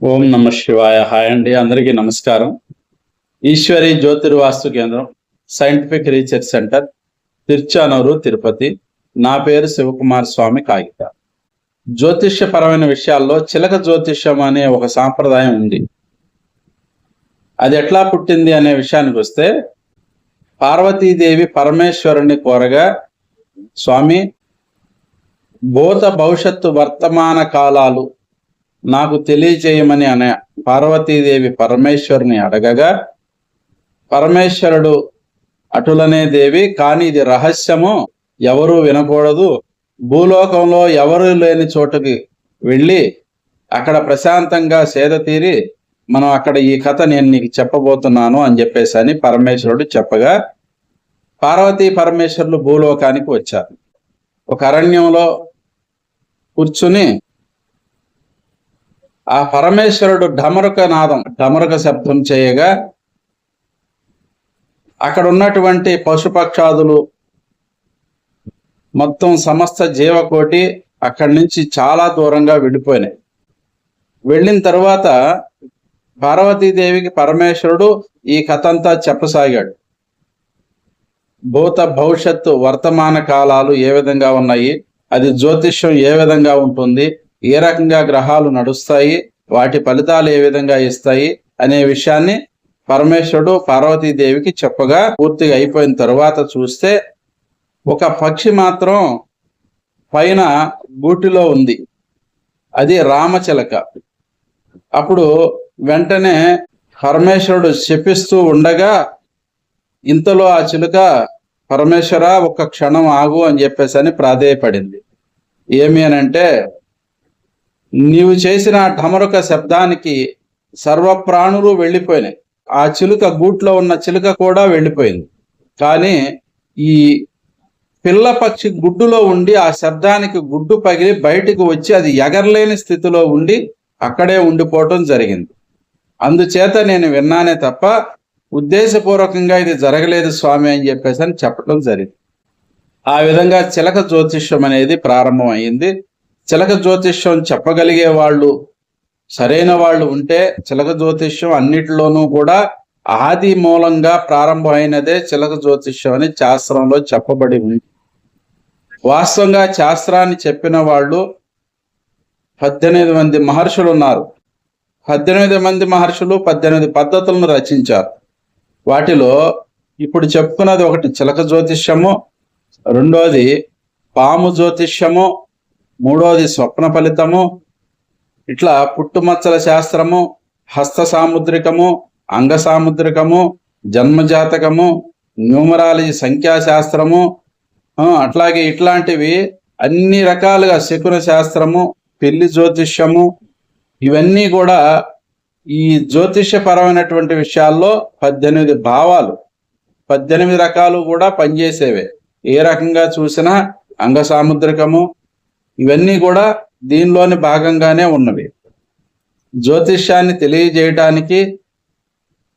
ఓం నమ శివాయ. హాయ్ అండి అందరికీ నమస్కారం. ఈశ్వరి జ్యోతిర్వాస్తు కేంద్రం scientific research centre Tiruchanur Tirupati. నా పేరు శివకుమార్ స్వామి కాగిత. జ్యోతిష్యపరమైన విషయాల్లో చిలక జ్యోతిష్యం అనే ఒక సాంప్రదాయం ఉంది. అది ఎట్లా పుట్టింది అనే విషయానికి వస్తే పార్వతీదేవి పరమేశ్వరుని కోరగా స్వామి భూత భవిష్యత్తు వర్తమాన కాలాలు నాకు తెలియచేయమని అనే పార్వతీదేవి పరమేశ్వరుని అడగగా పరమేశ్వరుడు అటులనే దేవి కానీ ఇది రహస్యము. ఎవరు వినకూడదు. భూలోకంలో ఎవరు లేని చోటుకి వెళ్ళి అక్కడ ప్రశాంతంగా సేద తీరి మనం అక్కడ ఈ కథ నేను నీకు చెప్పబోతున్నాను అని చెప్పేసి అని పరమేశ్వరుడు చెప్పగా పార్వతీ పరమేశ్వరులు భూలోకానికి వచ్చారు. ఒక అరణ్యంలో కూర్చుని ఆ పరమేశ్వరుడు ఢమరుక నాదం ఢమరుక శబ్దం చేయగా అక్కడ ఉన్నటువంటి పశుపక్షాదులు మొత్తం సమస్త జీవకోటి అక్కడి నుంచి చాలా దూరంగా వెళ్ళిపోయినాయి వెళ్ళిన తర్వాత పార్వతీదేవికి పరమేశ్వరుడు ఈ కథ అంతా చెప్పసాగాడు. భూత భవిష్యత్తు వర్తమాన కాలాలు ఏ విధంగా ఉన్నాయి అది జ్యోతిష్యం ఏ విధంగా ఉంటుంది ఏ రకంగా గ్రహాలు నడుస్తాయి వాటి ఫలితాలు ఏ విధంగా ఇస్తాయి అనే విషయాన్ని పరమేశ్వరుడు పార్వతీదేవికి చెప్పగా పూర్తిగా అయిపోయిన తరువాత చూస్తే ఒక పక్షి మాత్రం పైన గూటిలో ఉంది. అది రామచిలక. అప్పుడు వెంటనే పరమేశ్వరుడు శపిస్తూ ఉండగా ఇంతలో ఆ చిలుక పరమేశ్వర ఒక క్షణం ఆగు అని చెప్పేసి అని ప్రాధేయపడింది. ఏమి అని అంటే నీవు చేసిన ఢమరుక శబ్దానికి సర్వప్రాణులు వెళ్ళిపోయినాయి. ఆ చిలుక గూట్లో ఉన్న చిలుక కూడా వెళ్ళిపోయింది. కానీ ఈ పిల్ల పక్షి గుడ్డులో ఉండి ఆ శబ్దానికి గుడ్డు పగిలి బయటికి వచ్చి అది ఎగరలేని స్థితిలో ఉండి అక్కడే ఉండిపోవటం జరిగింది. అందుచేత నేను విన్నానే తప్ప ఉద్దేశపూర్వకంగా ఇది జరగలేదు స్వామి అని చెప్పేసి అని చెప్పడం జరిగింది. ఆ విధంగా చిలక జ్యోతిష్యం అనేది ప్రారంభం అయింది చిలక జ్యోతిష్యం చెప్పగలిగే వాళ్ళు సరైన వాళ్ళు ఉంటే చిలక జ్యోతిష్యం అన్నిటిలోనూ కూడా ఆది మూలంగా ప్రారంభమైనదే చిలక జ్యోతిష్యం అని శాస్త్రంలో చెప్పబడి ఉంది. వాస్తవంగా శాస్త్రాన్ని చెప్పిన వాళ్ళు పద్దెనిమిది మంది మహర్షులు ఉన్నారు. పద్దెనిమిది మంది మహర్షులు పద్దెనిమిది పద్ధతులను రచించారు. వాటిలో ఇప్పుడు చెప్పుకున్నది ఒకటి చిలక జ్యోతిష్యము రెండోది పాము జ్యోతిష్యము మూడోది స్వప్న ఫలితము. ఇట్లా పుట్టుమచ్చల శాస్త్రము హస్త సాముద్రికము అంగ సాముద్రికము జన్మజాతకము న్యూమరాలజీ సంఖ్యాశాస్త్రము అట్లాగే ఇట్లాంటివి అన్ని రకాలుగా శకున శాస్త్రము పెళ్ళి జ్యోతిష్యము ఇవన్నీ కూడా ఈ జ్యోతిష్యపరమైనటువంటి విషయాల్లో పద్దెనిమిది భావాలు. పద్దెనిమిది రకాలు కూడా పనిచేసేవే. ఏ రకంగా చూసినా అంగ సాముద్రికము ఇవన్నీ కూడా దీనిలోని భాగంగానే ఉన్నవి. జ్యోతిష్యాన్ని తెలియజేయటానికి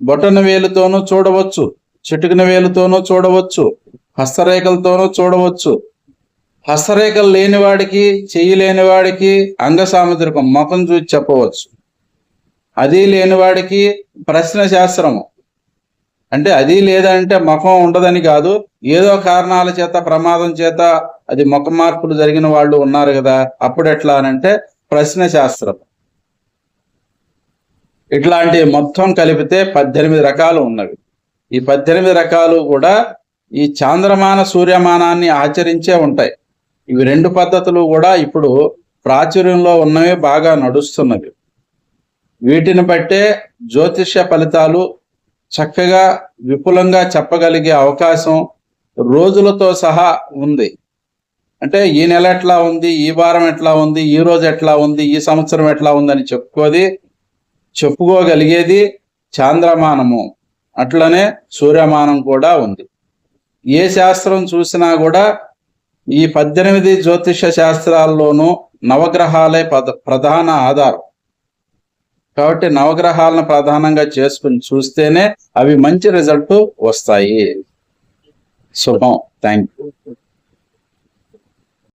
బొటన వేలుతోనూ చూడవచ్చు చిటుకున వేలుతోనూ చూడవచ్చు హస్తరేఖలతోనూ చూడవచ్చు. హస్తరేఖలు లేని వాడికి చెయ్యి వాడికి అంగ సాముద్రికం ముఖం చూసి చెప్పవచ్చు. అది లేనివాడికి ప్రశ్న శాస్త్రము. అంటే అది లేదంటే ముఖం ఉండదని కాదు ఏదో కారణాల చేత ప్రమాదం చేత అది ముఖ మార్పులు జరిగిన వాళ్ళు ఉన్నారు కదా అప్పుడు ఎట్లా అనంటే ప్రశ్న శాస్త్రం. ఇట్లాంటి మొత్తం కలిపితే పద్దెనిమిది రకాలు ఉన్నవి. ఈ పద్దెనిమిది రకాలు కూడా ఈ చాంద్రమాన సూర్యమానాన్ని ఆచరించే ఉంటాయి. ఇవి రెండు పద్ధతులు కూడా ఇప్పుడు ప్రాచుర్యంలో ఉన్నవి బాగా నడుస్తున్నవి. వీటిని బట్టే జ్యోతిష్య ఫలితాలు చక్కగా విపులంగా చెప్పగలిగే అవకాశం రోజులతో సహా ఉంది. అంటే ఈ నెల ఎట్లా ఉంది? ఈ వారం ఎట్లా ఉంది? ఈ రోజు ఎట్లా ఉంది? ఈ సంవత్సరం ఎట్లా ఉందని చెప్పుకోది చెప్పుకోగలిగేది చాంద్రమానము. అట్లనే సూర్యమానం కూడా ఉంది. ఏ శాస్త్రం చూసినా కూడా ఈ పద్దెనిమిది జ్యోతిష శాస్త్రాల్లోనూ నవగ్రహాలే పద ప్రధాన ఆధారం. కాబట్టి నవగ్రహాలను ప్రధానంగా చేసుకుని చూస్తేనే అవి మంచి రిజల్ట్ వస్తాయి. శుభం. Thank you